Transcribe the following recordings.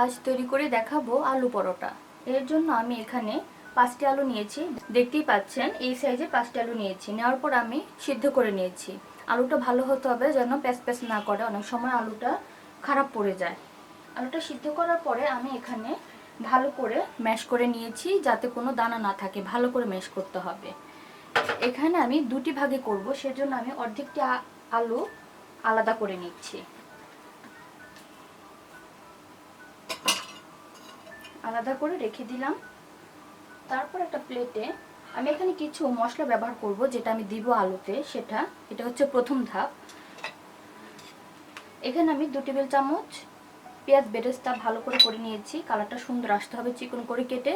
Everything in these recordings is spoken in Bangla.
আজ তৈরি করে দেখাবো আলু পরোটা। এর জন্য আমি এখানে পাঁচটি আলু নিয়েছি। দেখতেই পাচ্ছেন, এই সাইজে পাঁচটি আলু নিয়েছি। নেওয়ার পর আমি সিদ্ধ করে নিয়েছি। আলুটা ভালো হতে হবে যেন প্যাস প্যাস না করে, অনেক সময় আলুটা খারাপ পড়ে যায়। আলুটা সিদ্ধ করার পরে আমি এখানে ভালো করে ম্যাশ করে নিয়েছি যাতে কোনো দানা না থাকে। ভালো করে ম্যাশ করতে হবে। এখানে আমি দুটি ভাগে করব, সেজন্য আমি অর্ধেকটি আলু আলাদা করে নিচ্ছি। আলাদা করে রেখে দিলাম। তারপর একটা প্লেটে আমি এখানে কিছু মশলা ব্যবহার করব, যেটা আমি দিব আলুতে, সেটা। এটা হচ্ছে প্রথম ধাপ। এখানে আমি দু টেবিল চামচ পেঁয়াজ বেরেস্তা ভালো করে করে নিয়েছি। কালারটা সুন্দর আসতে হবে চিকন করে কেটে,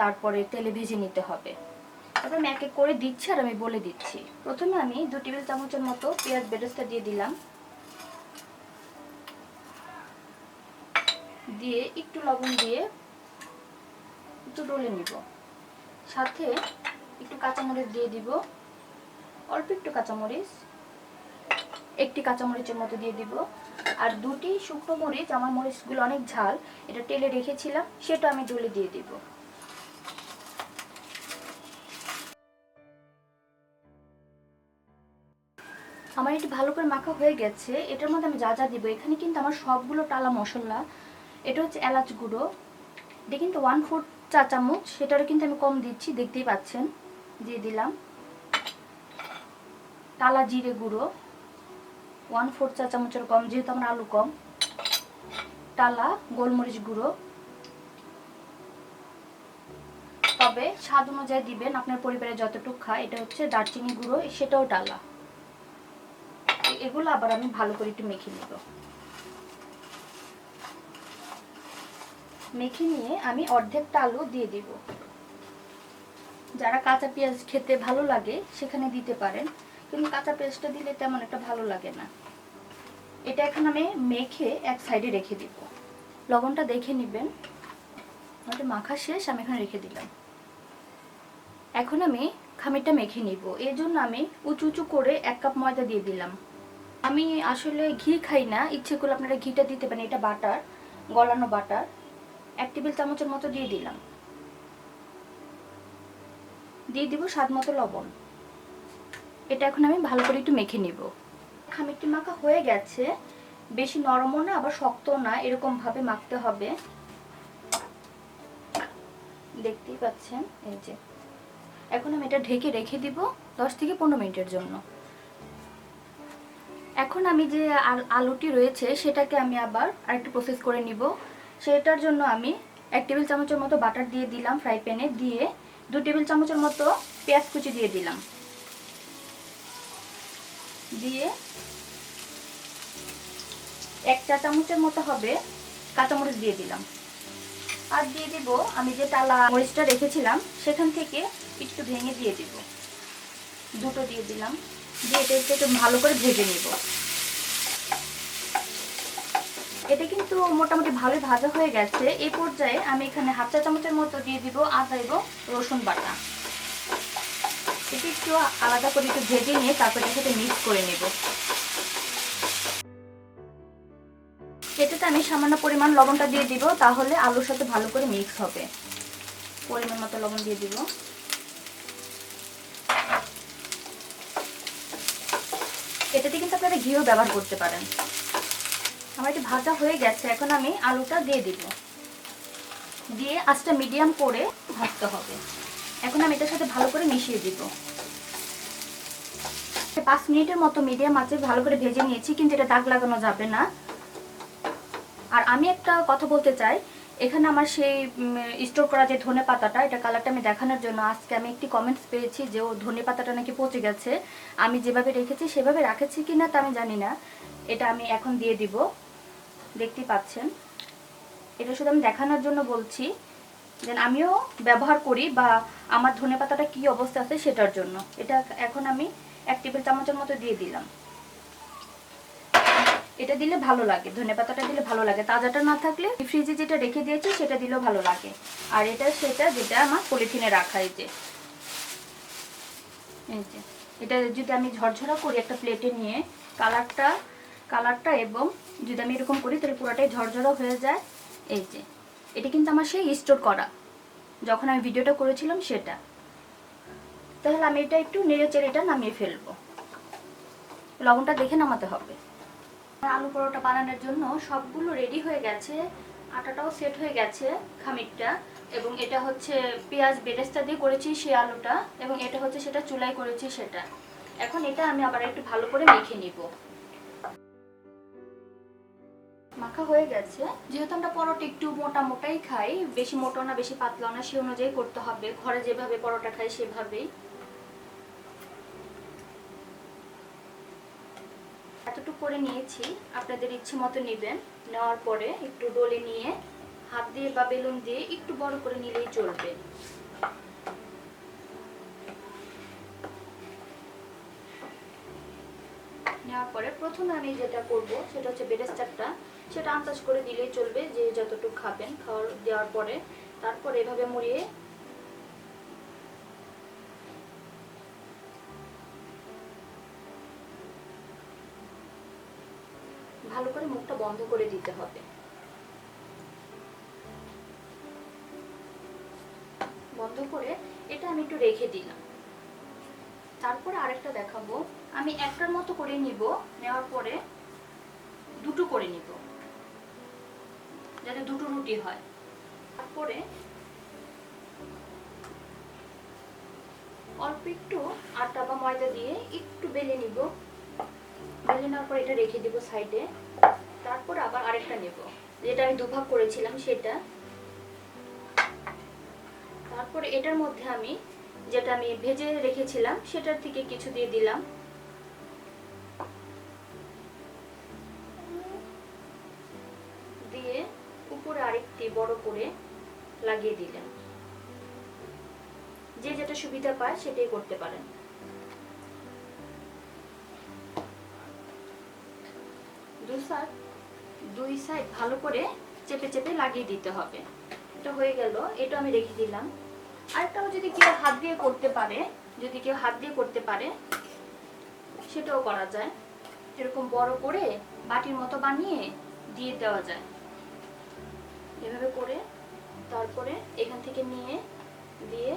তারপরে তেলে ভেজে নিতে হবে। তারপর আমি এক এক করে দিচ্ছি আর আমি বলে দিচ্ছি। প্রথমে আমি দু টেবিল চামচের মতো পেঁয়াজ বেরেস্তা দিয়ে দিলাম। দিয়ে একটু লবণ দিয়ে একটু ডলে নিব। সাথে একটু কাঁচামরিচ দিয়ে দিব। অল্প একটু কাঁচামরিচ, একটি কাঁচামরিচের মতো দিয়ে দিব। আর দুটি শুকনো মরিচ, আমার মরিচগুলো অনেক ঝাল, এটা তেলে রেখেছিলাম, সেটা আমি ডলে দিয়ে দিব। আমার এটি ভালো করে মাখা হয়ে গেছে, এটার মধ্যে আমি যা যা দিব, এখানে কিন্তু আমার সবগুলো টালা মশলা, এটা হচ্ছে এলাচ গুঁড়ো, এটা কিন্তু ওয়ান ফোর চা চামচ, সেটারও কিন্তু আমি কম দিচ্ছি, দেখতেই পাচ্ছেন, দিয়ে দিলাম। টালা জিরে গুঁড়ো ওয়ান ফোর চা চামচের কম, যেহেতু আমার আলু কম। টালা গোলমরিচ গুঁড়ো। তবে স্বাদ অনুযায়ী দিবেন, আপনার পরিবারে যতটুকু খায়, এটা হচ্ছে দারচিনি গুঁড়ো, সেটাও টালা এগুলো আবার আমি ভালো করে একটু মেখে নেব। মেখে নিয়ে আমি অর্ধেকটা আলু দিয়ে দিব। যারা কাঁচা পেঁয়াজ খেতে ভালো লাগে, সেখানে দিতে পারেন। কিন্তু কাঁচা পেঁয়াজটা দিলে তেমন একটা ভালো লাগে না। এটা এখন আমি মেখে এক সাইডে রেখে দিব। লবণটা দেখে নেবেন। ওটা মাখা শেষ, আমি এখানে রেখে দিলাম। এখন আমি খামিরটা মেখে নিব। এর জন্য আমি উঁচু উঁচু করে এক কাপ ময়দা দিয়ে দিলাম। আমি আসলে ঘি খাই না। ইচ্ছে করলে আপনারা ঘিটা দিতে পারেন। এটা বাটার, গলানো বাটার। এক টেবিল চামচের মতো দিয়ে দিলাম। দিয়ে দিব স্বাদ মতো লবণ। এটা এখন আমি ভালো করে একটু মেখে নিব। খামিরটি মাখা হয়ে গেছে। বেশি নরমও না, আবার শক্তও না এরকম ভাবে মাখতে হবে। দেখতেই পাচ্ছেন, এই যে। এখন আমি এটা ঢেকে রেখে দিব দশ থেকে পনেরো মিনিটের জন্য। এখন আমি যে আলুটি রয়েছে, সেটাকে আমি আবার আরেকটু প্রসেস করে নিব। সেটার জন্য আমি এক টেবিল চামচের মতো বাটার দিয়ে দিলাম ফ্রাই প্যানে, দিয়ে দু টেবিল চামচের মতো পেঁয়াজ কুচি দিয়ে দিলাম। দিয়ে এক চা চামচের মতো হবে কাঁচামরিচ দিয়ে দিলাম। আর দিয়ে দিব আমি যে তালা মরিচটা রেখেছিলাম, সেখান থেকে একটু ভেঙে দিয়ে দিব। দুটো দিয়ে দিলাম। দিয়ে এটা একটু একটু ভালো করে ভেজে নেব। এটা কিন্তু মোটামুটি ভালোই ভাজা হয়ে গেছে। এই পর্যায়ে আমি এখানে হাফ চা চামচের মতো দিয়ে দিব আদা এবং রসুন বাটা। এটা একটু আলাদা করে একটু ভেজে নিয়ে তারপর এটার সাথে মিক্স করে নেব। এটাতে আমি সামান্য পরিমাণ লবণটা দিয়ে দিব, তাহলে আলুর সাথে ভালো করে মিক্স হবে। পরিমাণ মতো লবণ দিয়ে দিব। এটাতে কিন্তু আপনারা ঘিও ব্যবহার করতে পারেন। আমার এটি ভাজা হয়ে গেছে, এখন আমি আলুটা দিয়ে দিব। দিয়ে আঁচটা মিডিয়াম করে ভাজতে হবে। এখন আমি এটার সাথে ভালো করে মিশিয়ে দিব। পাঁচ মিনিটের মতো মিডিয়াম আঁচে ভালো করে ভেজে নিয়েছি, কিন্তু এটা দাগ লাগানো যাবে না। আর আমি একটা কথা বলতে চাই, এখানে আমার সেই স্টোর করা যে ধনে পাতাটা, এটা কালারটা আমি দেখানোর জন্য আজকে আমি একটি কমেন্টস পেয়েছি যে ও ধনে পাতাটা নাকি পচে গেছে। আমি যেভাবে রেখেছি সেভাবে রাখেছি কি না তা আমি জানি না। এটা আমি এখন দিয়ে দিব। দেখতেই পাচ্ছেন। এটা শুধু আমি দেখানোর জন্য বলছি দেন আমিও ব্যবহার করি বা আমার ধনে পাতাটা কী অবস্থা আছে সেটার জন্য। এটা এখন আমি এক টেবিল চামচের মতো দিয়ে দিলাম। এটা দিলে ভালো লাগে, ধনে পাতাটা দিলে ভালো লাগে। তাজাটা না থাকলে ফ্রিজে যেটা রেখে দিয়েছি সেটা দিলেও ভালো লাগে। আর এটা সেটা যেটা আমার পলিথিনে রাখা যে। এই যে। এটা যদি আমি ঝরঝরা করি একটা প্লেটে নিয়ে কালারটা কালারটা এবং যদি আমি এরকম করি, তাহলে পুরোটাই ঝরঝরা হয়ে যায়। এই যে, এটা কিন্তু আমার সেই স্টোর করা। যখন আমি ভিডিওটা করেছিলাম সেটা। তাহলে আমি এটা একটু নেড়ে চেড়েটা নামিয়ে ফেলব। লবণটা দেখে নামাতে হবে। আলু পরোটা বানানোর জন্য সবগুলো রেডি হয়ে গেছে। আটাটাও সেট হয়ে গেছে খামিরটা। এবং এটা হচ্ছে পেঁয়াজ বেরেস্তা দিয়ে করেছি সেই আলুটা। এবং এটা হচ্ছে সেটা চুলাই করেছি সেটা। এখন এটা আমি আবার একটু ভালো করে মেখে নিব। মাখা হয়ে গেছে। যেহেতু আমরা পরোটা একটু মোটা মোটাই খাই, বেশি মোটা না, বেশি পাতলা না সে অনুযায়ী করতে হবে। ঘরে যেভাবে পরোটা খাই, সেভাবেই। এতটুকু করে নিয়েছি, আপনাদের ইচ্ছে মতো নেবেন। নেওয়ার পরে একটু ডলে নিয়ে, হাত দিয়ে বা বেলুন দিয়ে একটু বড় করে নিলেই চলবে। নেওয়ার পরে প্রথমে আমি যেটা করব, সেটা হচ্ছে বেরেস্টারটা সেটা আন্দাজ করে দিলেই চলবে যে যতটুকু খাবেন, খাওয়ার, দেওয়ার পরে। তারপর এভাবে মুড়িয়ে ভালো করে মুখটা বন্ধ করে দিতে হবে। বন্ধ করে এটা আমি একটু রেখে দিলাম। তারপরে আরেকটা দেখাবো। আমি একটার মতো করে নিব, নেওয়ার পরে দুটো করে নিব। যাতে দুটো রুটি হয়। তারপরে অল্প একটু আটা বা ময়দা দিয়ে একটু বেলে নিব। বেলে নেওয়ার পর এটা রেখে দিব সাইডে তারপর আবার আরেকটা নেব। যেটা আমি দুভাগ করেছিলাম সেটা। তারপর এটার মধ্যে আমি যেটা আমি ভেজে রেখেছিলাম সেটার থেকে কিছু দিয়ে দিলাম দিয়ে উপরে আরেকটি বড় করে লাগিয়ে দিলেন। যে যেটা সুবিধা পায় সেটাই করতে পারেন। দুই সাইড ভালো করে চেপে চেপে লাগিয়ে দিতে হবে। এটা হয়ে গেল, এটা আমি রেখে দিলাম। আরেকটাও যদি কেউ হাত দিয়ে করতে পারে, যদি কেউ হাত দিয়ে করতে পারে, সেটাও করা যায়। এরকম বড় করে বাটির মতো বানিয়ে দিয়ে দেওয়া যায়। এভাবে করে তারপরে এখান থেকে নিয়ে দিয়ে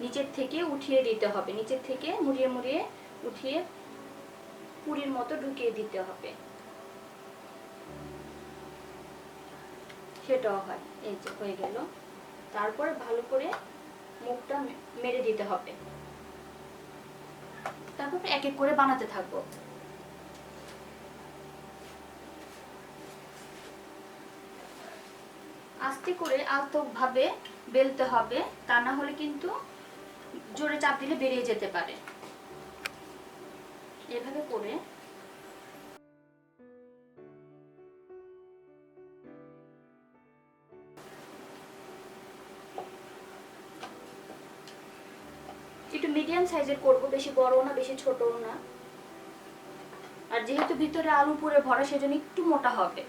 নিচের থেকে উঠিয়ে দিতে হবে। নিচের থেকে মুড়িয়ে মুড়িয়ে উঠিয়ে পুরির মতো ঢুকিয়ে দিতে হবে। সেটাও হয়। এই যে হয়ে গেল। তারপরে ভালো করে মুখটা মেরে দিতে হবে। তারপর এক এক করে বানাতে থাকব। আস্তে করে আলতো ভাবে বেলতে হবে, তা না হলে কিন্তু জোরে চাপ দিলে বেরিয়ে যেতে পারে। এভাবে করে একটু মিডিয়াম সাইজের করব, বেশি বড় না, বেশি ছোটও না। আর যেহেতু ভিতরে আলু পুরে ভরা, সেজন্য একটু মোটা হবে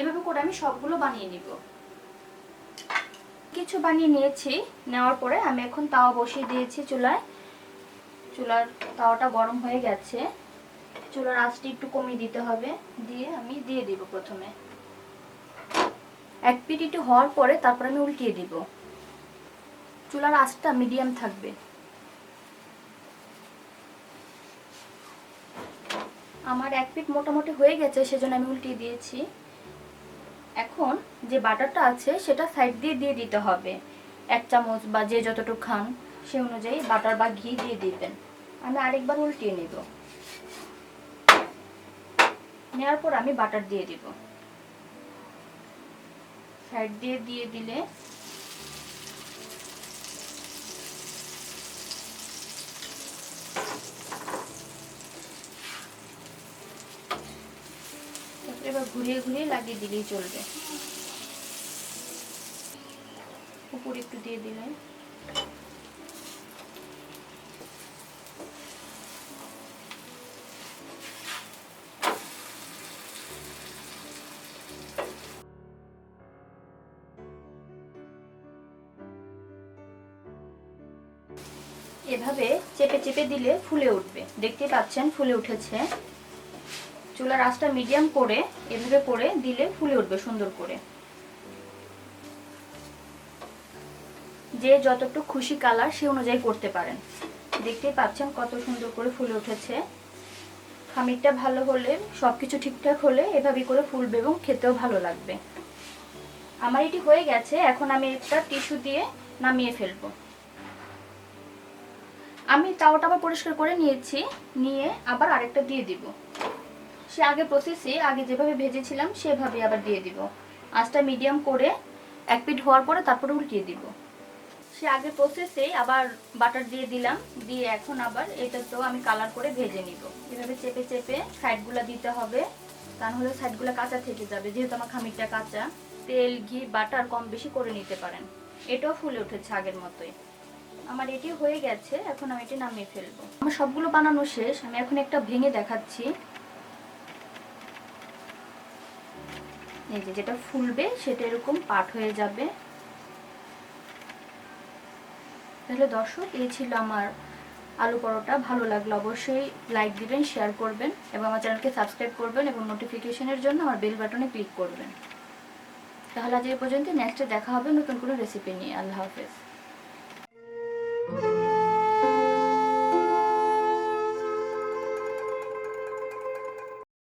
এভাবে করে আমি সবগুলো বানিয়ে নিব। কিছু বানিয়ে নিয়েছি, নেওয়ার পরে আমি এখন তাওয়া বসিয়ে দিয়েছি চুলায়। চুলার তাওয়াটা গরম হয়ে গেছে। চুলার আঁচটি একটু কমিয়ে দিতে হবে, দিয়ে আমি দিয়ে দিব প্রথমে। এক পিট একটু হওয়ার পরে তারপর আমি উল্টিয়ে দিব। চুলার আঁচটা মিডিয়াম থাকবে। আমার এক পিট মোটামুটি হয়ে গেছে, সেজন্য আমি উল্টিয়ে দিয়েছি। এখন যে বাটারটা আছে সেটা সাইড দিয়ে দিয়ে দিতে হবে। এক চামচ বা যে যতটুকু খান, সে অনুযায়ী বাটার বা ঘি দিয়ে দিবেন। আমি আরেকবার উল্টিয়ে নেব। নেওয়ার পর আমি বাটার দিয়ে দিব। সাইড দিয়ে দিয়ে দিলে ঘুরিয়ে ঘুরিয়ে লাগিয়ে দিলেই চলবে। উপর একটু দিয়ে দিলেন এভাবে চেপে চেপে দিলে ফুলে উঠবে। দেখতে পাচ্ছেন ফুলে উঠেছে। চুলার আঁচটা মিডিয়াম করে এভাবে করে দিলে ফুলে উঠবে সুন্দর করে। যে যতটুকু খুশি কালার সে অনুযায়ী করতে পারেন। দেখতেই পাচ্ছেন কত সুন্দর করে ফুলে উঠেছে। খামিরটা ভালো হলে সব কিছু ঠিকঠাক হলে এভাবে করে ফুলবে এবং খেতেও ভালো লাগবে। আমার এটি হয়ে গেছে, এখন আমি একটা টিস্যু দিয়ে নামিয়ে ফেলব। আমি তাওয়াটা আবার পরিষ্কার করে নিয়েছি, নিয়ে আবার আরেকটা দিয়ে দিব। সে আগে প্রসেসে আগে যেভাবে ভেজেছিলাম সেভাবে আবার দিয়ে দিব। আঁচটা মিডিয়াম করে এক পিঠ হওয়ার পরে তারপরে উল্টিয়ে দিব। সে আগে প্রসেসে আবার বাটার দিয়ে দিলাম, দিয়ে এখন আবার এটা তো আমি কালার করে ভেজে নিব। এভাবে চেপে চেপে সাইডগুলো দিতে হবে, তা নাহলে সাইডগুলো কাঁচা থেকে যাবে। যেহেতু আমার খামিরটা কাঁচা, তেল, ঘি, বাটার কম বেশি করে নিতে পারেন। এটাও ফুলে উঠেছে আগের মতোই। আমার এটি হয়ে গেছে, এখন আমি এটি নামিয়ে ফেলব। আমার সবগুলো বানানো শেষ, আমি এখন একটা ভেঙে দেখাচ্ছি। এই যে যেটা ফুলবে সেটা এরকম পাট হয়ে যাবে। তাহলে দর্শক, এই ছিল আমার আলু পরোটা। ভালো লাগল অবশ্যই লাইক দিবেন শেয়ার করবেন এবং আমার চ্যানেলকে সাবস্ক্রাইব করবেন এবং নোটিফিকেশনের জন্য আমার বেল বাটনে ক্লিক করবেন। তাহলে আজ এই পর্যন্ত নেক্সটে দেখা হবে নতুন কোনো রেসিপি নিয়ে। আল্লাহ হাফেজ।